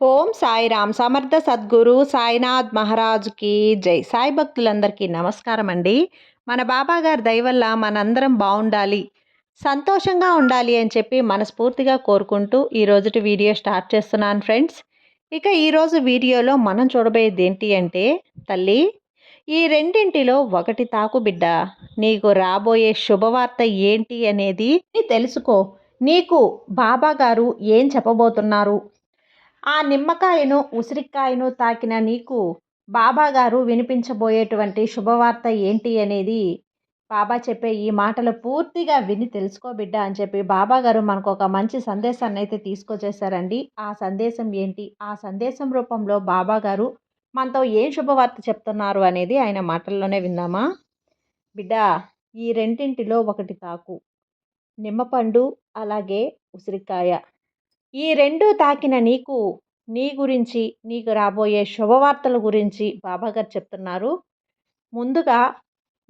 ఓం సాయిరామ్ సమర్థ సద్గురు సాయినాథ్ మహారాజుకి జై. సాయి భక్తులందరికీ నమస్కారం అండి. మన బాబాగారి దయవల్ల మనందరం బాగుండాలి సంతోషంగా ఉండాలి అని చెప్పి మనస్ఫూర్తిగా కోరుకుంటూ ఈ రోజుటి వీడియో స్టార్ట్ చేస్తున్నాను ఫ్రెండ్స్. ఇక ఈరోజు వీడియోలో మనం చూడబోయేది ఏంటి అంటే తల్లి ఈ రెండింటిలో ఒకటి తాకు బిడ్డ నీకు రాబోయే శుభవార్త ఏంటి అనేది తెలుసుకో. నీకు బాబాగారు ఏం చెప్పబోతున్నారు? ఆ నిమ్మకాయను ఉసిరికాయను తాకిన నీకు బాబాగారు వినిపించబోయేటువంటి శుభవార్త ఏంటి అనేది బాబా చెప్పే ఈ మాటలు పూర్తిగా విని తెలుసుకో బిడ్డ అని చెప్పి బాబా గారు మనకు ఒక మంచి సందేశాన్ని అయితే తీసుకొచ్చేసారండి ఆ సందేశం ఏంటి? ఆ సందేశం రూపంలో బాబా గారు మనతో ఏం శుభవార్త చెప్తున్నారు అనేది ఆయన మాటల్లోనే విందామా? బిడ్డ ఈ రెండింటిలో ఒకటి తాకు. నిమ్మపండు అలాగే ఉసిరికాయ. ఈ రెండు తాకిన నీకు నీ గురించి నీకు రాబోయే శుభవార్తల గురించి బాబాగారు చెప్తున్నారు. ముందుగా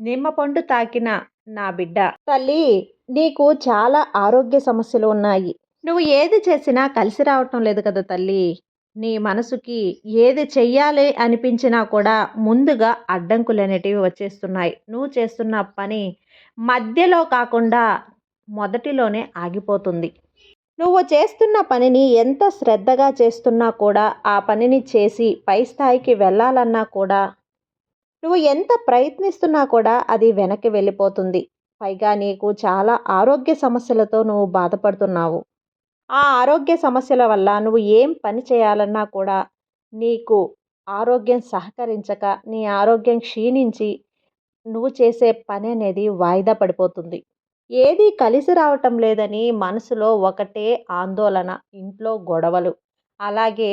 నిమ్మపండు తాకిన నా బిడ్డ. తల్లి నీకు చాలా ఆరోగ్య సమస్యలు ఉన్నాయి. నువ్వు ఏది చేసినా కలిసి రావటం లేదు కదా తల్లి. నీ మనసుకి ఏది చెయ్యాలి అనిపించినా కూడా ముందుగా అడ్డంకులు అనేటివి వచ్చేస్తున్నాయి. నువ్వు చేస్తున్న పని మధ్యలో కాకుండా మొదటిలోనే ఆగిపోతుంది. నువ్వు చేస్తున్న పనిని ఎంత శ్రద్ధగా చేస్తున్నా కూడా ఆ పనిని చేసి పై స్థాయికి వెళ్ళాలన్నా కూడా నువ్వు ఎంత ప్రయత్నిస్తున్నా కూడా అది వెనక్కి వెళ్ళిపోతుంది. పైగా నీకు చాలా ఆరోగ్య సమస్యలతో నువ్వు బాధపడుతున్నావు. ఆ ఆరోగ్య సమస్యల వల్ల నువ్వు ఏం పని చేయాలన్నా కూడా నీకు ఆరోగ్యం సహకరించక నీ ఆరోగ్యం క్షీణించి నువ్వు చేసే పని అనేది వాయిదా పడిపోతుంది. ఏది కలిసి రావటం లేదని మనసులో ఒకటే ఆందోళన ఇంట్లో గొడవలు. అలాగే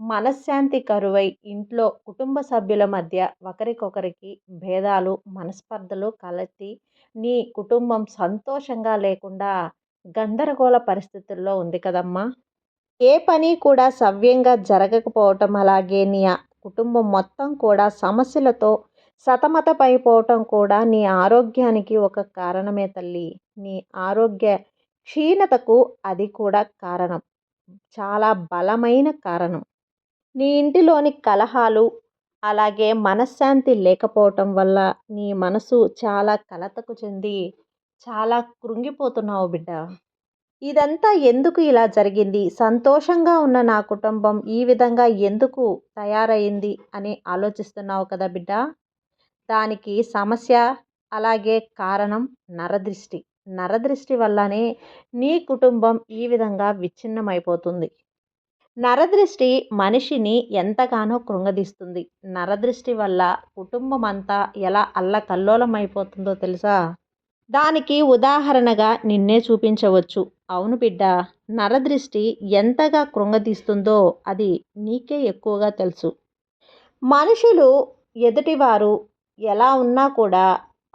మనశ్శాంతి కరువై ఇంట్లో కుటుంబ సభ్యుల మధ్య ఒకరికొకరికి భేదాలు మనస్పర్ధలు కలెత్తి నీ కుటుంబం సంతోషంగా లేకుండా గందరగోళ పరిస్థితుల్లో ఉంది కదమ్మా. ఏ పని కూడా సవ్యంగా జరగకపోవటం అలాగే నీ కుటుంబం మొత్తం కూడా సమస్యలతో సతమతమైపోవటం కూడా నీ ఆరోగ్యానికి ఒక కారణమే తల్లి. నీ ఆరోగ్య క్షీణతకు అది కూడా కారణం. చాలా బలమైన కారణం. నీ ఇంటిలోని కలహాలు అలాగే మనశ్శాంతి లేకపోవటం వల్ల నీ మనసు చాలా కలతకు చెంది చాలా కృంగిపోతున్నావు బిడ్డ. ఇదంతా ఎందుకు ఇలా జరిగింది? సంతోషంగా ఉన్న నా కుటుంబం ఈ విధంగా ఎందుకు తయారైంది అని ఆలోచిస్తున్నావు కదా బిడ్డ. దానికి సమస్య అలాగే కారణం నరదృష్టి. నరదృష్టి వల్లనే నీ కుటుంబం ఈ విధంగా విచ్ఛిన్నమైపోతుంది. నరదృష్టి మనిషిని ఎంతగానో కృంగదీస్తుంది. నరదృష్టి వల్ల కుటుంబం అంతా ఎలా అల్లకల్లోలం అయిపోతుందో తెలుసా? దానికి ఉదాహరణగా నిన్నే చూపించవచ్చు. అవును బిడ్డ నరదృష్టి ఎంతగా కృంగదీస్తుందో అది నీకే ఎక్కువగా తెలుసు. మనుషులు ఎదుటివారు ఎలా ఉన్నా కూడా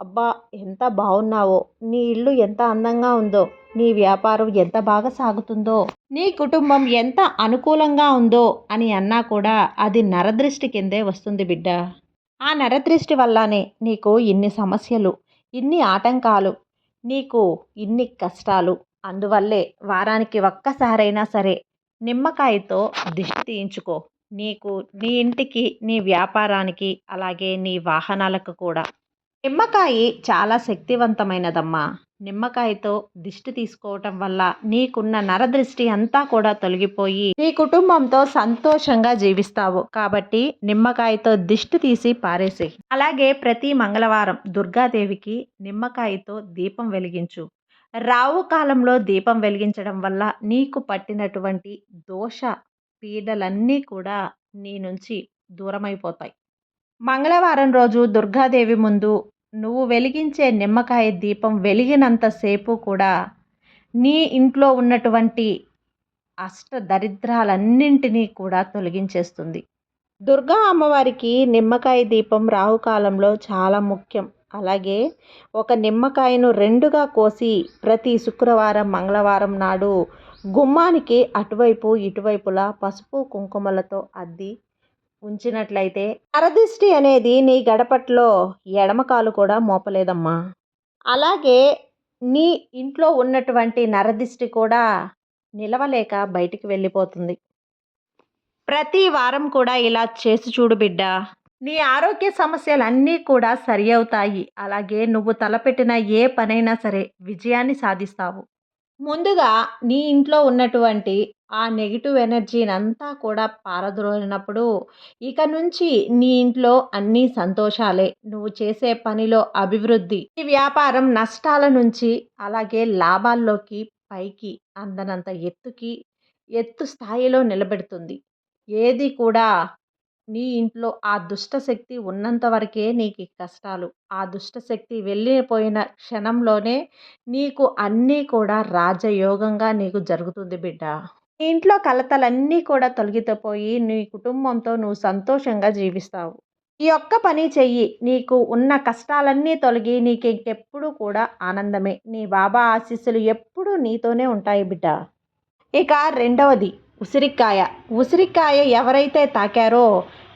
అబ్బా ఎంత బాగున్నావో నీ ఇల్లు ఎంత అందంగా ఉందో నీ వ్యాపారం ఎంత బాగా సాగుతుందో నీ కుటుంబం ఎంత అనుకూలంగా ఉందో అని అన్నా కూడా అది నరదృష్టి కిందే వస్తుంది బిడ్డ. ఆ నరదృష్టి వల్లనే నీకు ఇన్ని సమస్యలు ఇన్ని ఆటంకాలు నీకు ఇన్ని కష్టాలు. అందువల్లే వారానికి ఒక్కసారైనా సరే నిమ్మకాయతో దిష్టి తీయించుకో. నీకు నీ ఇంటికి నీ వ్యాపారానికి అలాగే నీ వాహనాలకు కూడా. నిమ్మకాయ చాలా శక్తివంతమైనదమ్మా. నిమ్మకాయతో దిష్టి తీసుకోవటం వల్ల నీకున్న నరదృష్టి అంతా కూడా తొలగిపోయి నీ కుటుంబంతో సంతోషంగా జీవిస్తావు. కాబట్టి నిమ్మకాయతో దిష్టి తీసి పారేసి అలాగే ప్రతి మంగళవారం దుర్గాదేవికి నిమ్మకాయతో దీపం వెలిగించు. రావు కాలంలో దీపం వెలిగించడం వల్ల నీకు పట్టినటువంటి దోష పీడలన్నీ కూడా నీ నుంచి దూరమైపోతాయి. మంగళవారం రోజు దుర్గాదేవి ముందు నువ్వు వెలిగించే నిమ్మకాయ దీపం వెలిగినంతసేపు కూడా నీ ఇంట్లో ఉన్నటువంటి అష్ట దరిద్రాలన్నింటినీ కూడా తొలగించేస్తుంది. దుర్గా అమ్మవారికి నిమ్మకాయ దీపం రాహుకాలంలో చాలా ముఖ్యం. అలాగే ఒక నిమ్మకాయను రెండుగా కోసి ప్రతి శుక్రవారం మంగళవారం నాడు గుమ్మానికి అటువైపు ఇటువైపులా పసుపు కుంకుమలతో అద్ది ఉంచినట్లయితే అరదిష్టి అనేది నీ గడపట్లో ఎడమకాలు కూడా మోపలేదమ్మా. అలాగే నీ ఇంట్లో ఉన్నటువంటి నరదిష్టి కూడా నిలవలేక బయటికి వెళ్ళిపోతుంది. ప్రతి వారం కూడా ఇలా చేసి చూడు బిడ్డ. నీ ఆరోగ్య సమస్యలన్నీ కూడా సరి అవుతాయి. అలాగే నువ్వు తలపెట్టిన ఏ పనైనా సరే విజయాన్ని సాధిస్తావు. ముందుగా నీ ఇంట్లో ఉన్నటువంటి ఆ నెగిటివ్ ఎనర్జీని అంతా కూడా పారద్రోలినప్పుడు ఇక నుంచి నీ ఇంట్లో అన్నీ సంతోషాలే. నువ్వు చేసే పనిలో అభివృద్ధి ఈ వ్యాపారం నష్టాల నుంచి అలాగే లాభాల్లోకి పైకి అందనంత ఎత్తుకి ఎత్తు స్థాయిలో నిలబెడుతుంది. ఏది కూడా నీ ఇంట్లో ఆ దుష్ట శక్తి ఉన్నంత వరకే నీకు ఈ కష్టాలు. ఆ దుష్ట శక్తి వెళ్ళిపోయిన క్షణంలోనే నీకు అన్నీ కూడా రాజయోగంగా నీకు జరుగుతుంది బిడ్డ. నీ ఇంట్లో కలతలన్నీ కూడా తొలగిపోయి నీ కుటుంబంతో నువ్వు సంతోషంగా జీవిస్తావు. ఈ ఒక్క పని చెయ్యి. నీకు ఉన్న కష్టాలన్నీ తొలగి నీకు ఇంకెప్పుడు కూడా ఆనందమే. నీ బాబా ఆశీస్సులు ఎప్పుడూ నీతోనే ఉంటాయి బిడ్డ. ఇక రెండవది. ఉసిరికాయ. ఉసిరికాయ ఎవరైతే తాకారో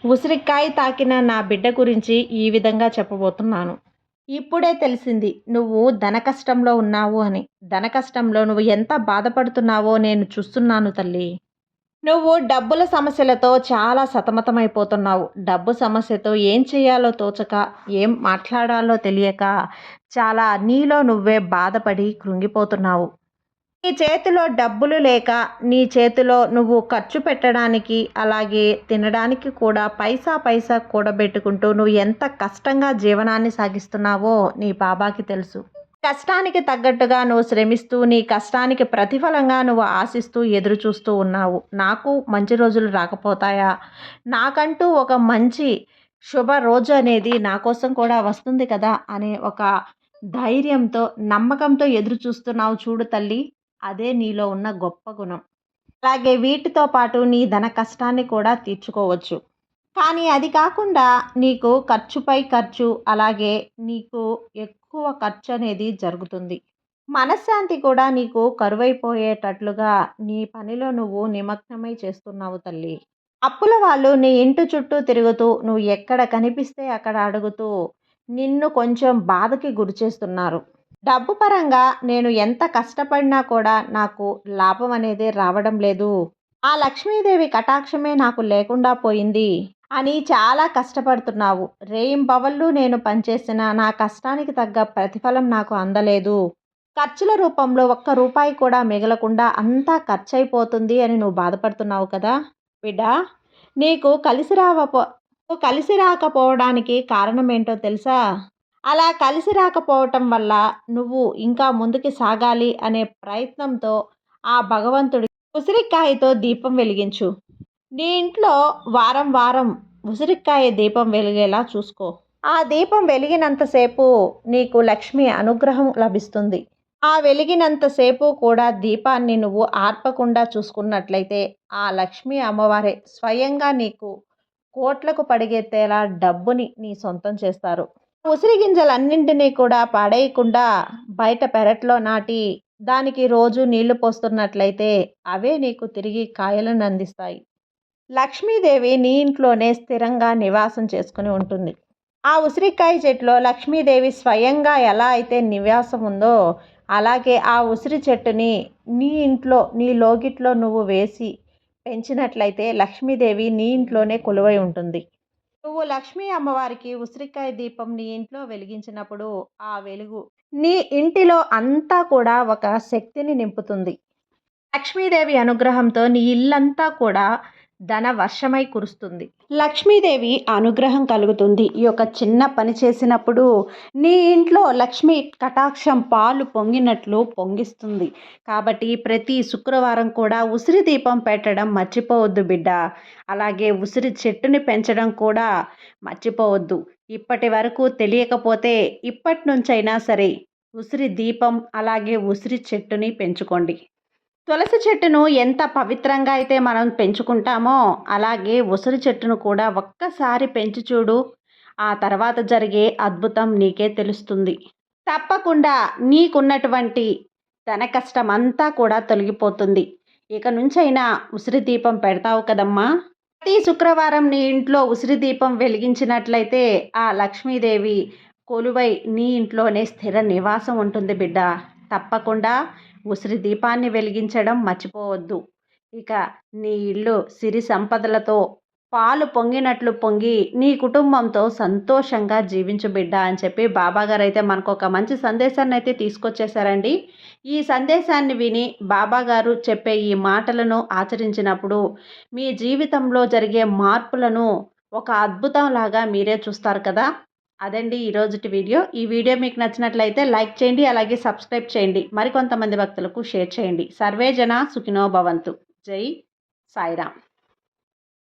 ఉసిరికాయ తాకిన నా బిడ్డ గురించి ఈ విధంగా చెప్పబోతున్నాను. ఇప్పుడే తెలిసింది నువ్వు ధన కష్టంలో ఉన్నావు అని. ధన కష్టంలో నువ్వు ఎంత బాధపడుతున్నావో నేను చూస్తున్నాను తల్లి. నువ్వు డబ్బుల సమస్యలతో చాలా సతమతమైపోతున్నావు. డబ్బు సమస్యతో ఏం చేయాలో తోచక ఏం మాట్లాడాలో తెలియక చాలా నీలో నువ్వే బాధపడి కృంగిపోతున్నావు. నీ చేతిలో డబ్బులు లేక నీ చేతిలో నువ్వు ఖర్చు పెట్టడానికి అలాగే తినడానికి కూడా పైసా పైసా కూడబెట్టుకుంటూ నువ్వు ఎంత కష్టంగా జీవనాన్ని సాగిస్తున్నావో నీ బాబాకి తెలుసు. కష్టానికి తగ్గట్టుగా నువ్వు శ్రమిస్తూ నీ కష్టానికి ప్రతిఫలంగా నువ్వు ఆశిస్తూ ఎదురు చూస్తూ ఉన్నావు. నాకు మంచి రోజులు రాకపోతాయా? నాకంటూ ఒక మంచి శుభ రోజు అనేది నా కోసం కూడా వస్తుంది కదా అనే ఒక ధైర్యంతో నమ్మకంతో ఎదురు చూస్తున్నావు చూడు తల్లి. అదే నీలో ఉన్న గొప్ప గుణం. అలాగే వీటితో పాటు నీ ధన కష్టాన్ని కూడా తీర్చుకోవచ్చు. కానీ అది కాకుండా నీకు ఖర్చుపై ఖర్చు అలాగే నీకు ఎక్కువ ఖర్చు అనేది జరుగుతుంది. మనశ్శాంతి కూడా నీకు కరువైపోయేటట్లుగా నీ పనిలో నువ్వు నిమగ్నమై చేస్తున్నావు తల్లి. అప్పుల వాళ్ళు నీ ఇంటి చుట్టూ తిరుగుతూ నువ్వు ఎక్కడ కనిపిస్తే అక్కడ అడుగుతూ నిన్ను కొంచెం బాధకి గురి చేస్తున్నారు. డబ్బు పరంగా నేను ఎంత కష్టపడినా కూడా నాకు లాభం అనేది రావడం లేదు. ఆ లక్ష్మీదేవి కటాక్షమే నాకు లేకుండా పోయింది అని చాలా కష్టపడుతున్నావు. రేయింబవళ్ళు నేను పనిచేసిన నా కష్టానికి తగ్గ ప్రతిఫలం నాకు అందలేదు. ఖర్చుల రూపంలో ఒక్క రూపాయి కూడా మిగలకుండా అంతా ఖర్చు అయిపోతుంది అని నువ్వు బాధపడుతున్నావు కదా? బిడ్డ నీకు కలిసి రావపో కలిసి రాకపోవడానికి కారణం ఏంటో తెలుసా? అలా కలిసి రాకపోవటం వల్ల నువ్వు ఇంకా ముందుకు సాగాలి అనే ప్రయత్నంతో ఆ భగవంతుడి ఉసిరికాయతో దీపం వెలిగించు. నీ ఇంట్లో వారం వారం ఉసిరికాయ దీపం వెలిగేలా చూసుకో. ఆ దీపం వెలిగినంతసేపు నీకు లక్ష్మి అనుగ్రహం లభిస్తుంది. ఆ వెలిగినంతసేపు కూడా దీపాన్ని నువ్వు ఆర్పకుండా చూసుకున్నట్లయితే ఆ లక్ష్మి అమ్మవారే స్వయంగా నీకు కోట్లకు పడిగెత్తేలా డబ్బుని నీ సొంతం చేస్తారు. ఉసిరి గింజలన్నింటినీ కూడా పాడేయకుండా బయట పెరట్లో నాటి దానికి రోజు నీళ్ళు పోస్తున్నట్లయితే అవే నీకు తిరిగి కాయలను అందిస్తాయి. లక్ష్మీదేవి నీ ఇంట్లోనే స్థిరంగా నివాసం చేసుకుని ఉంటుంది. ఆ ఉసిరికాయ చెట్టులో లక్ష్మీదేవి స్వయంగా ఎలా అయితే నివాసం ఉందో అలాగే ఆ ఉసిరి చెట్టుని నీ ఇంట్లో నీ లోగిట్లో నువ్వు వేసి పెంచినట్లయితే లక్ష్మీదేవి నీ ఇంట్లోనే కొలువై ఉంటుంది. నువ్వు లక్ష్మీ అమ్మవారికి ఉసిరికాయ దీపం నీ ఇంట్లో వెలిగించినప్పుడు ఆ వెలుగు నీ ఇంటిలో అంతా కూడా ఒక శక్తిని నింపుతుంది. లక్ష్మీదేవి అనుగ్రహంతో నీ ఇల్లంతా కూడా ధన వర్షమై కురుస్తుంది. లక్ష్మీదేవి అనుగ్రహం కలుగుతుంది. ఈ యొక్క చిన్న పని చేసినప్పుడు నీ ఇంట్లో లక్ష్మీ కటాక్షం పాలు పొంగినట్లు పొంగిస్తుంది. కాబట్టి ప్రతి శుక్రవారం కూడా ఉసిరి దీపం పెట్టడం మర్చిపోవద్దు బిడ్డ. అలాగే ఉసిరి చెట్టుని పెంచడం కూడా మర్చిపోవద్దు. ఇప్పటి వరకు తెలియకపోతే ఇప్పటి నుంచైనా సరే ఉసిరి దీపం అలాగే ఉసిరి చెట్టుని పెంచుకోండి. తులసి చెట్టును ఎంత పవిత్రంగా అయితే మనం పెంచుకుంటామో అలాగే ఉసిరి చెట్టును కూడా ఒక్కసారి పెంచి చూడు. ఆ తర్వాత జరిగే అద్భుతం నీకే తెలుస్తుంది. తప్పకుండా నీకున్నటువంటి ధన కష్టం అంతా కూడా తొలగిపోతుంది. ఇక నుంచైనా ఉసిరి దీపం పెడతావు కదమ్మా. ప్రతి శుక్రవారం నీ ఇంట్లో ఉసిరి దీపం వెలిగించినట్లయితే ఆ లక్ష్మీదేవి కొలువై నీ ఇంట్లోనే స్థిర నివాసం ఉంటుంది బిడ్డ. తప్పకుండా ఉసిరి దీపాన్ని వెలిగించడం మర్చిపోవద్దు. ఇక నీ ఇల్లు సిరి సంపదలతో పాలు పొంగినట్లు పొంగి నీ కుటుంబంతో సంతోషంగా జీవించు బిడ్డ అని చెప్పి బాబాగారు అయితే మనకు ఒక మంచి సందేశాన్ని అయితే తీసుకొచ్చేసారండి ఈ సందేశాన్ని విని బాబాగారు చెప్పే ఈ మాటలను ఆచరించినప్పుడు మీ జీవితంలో జరిగే మార్పులను ఒక అద్భుతంలాగా మీరే చూస్తారు కదా. అదండి ఈరోజుటి వీడియో. ఈ వీడియో మీకు నచ్చినట్లయితే లైక్ చేయండి అలాగే సబ్స్క్రైబ్ చేయండి. మరికొంతమంది భక్తులకు షేర్ చేయండి. సర్వే జన సుఖినో భవంతు. జై సాయిరామ్.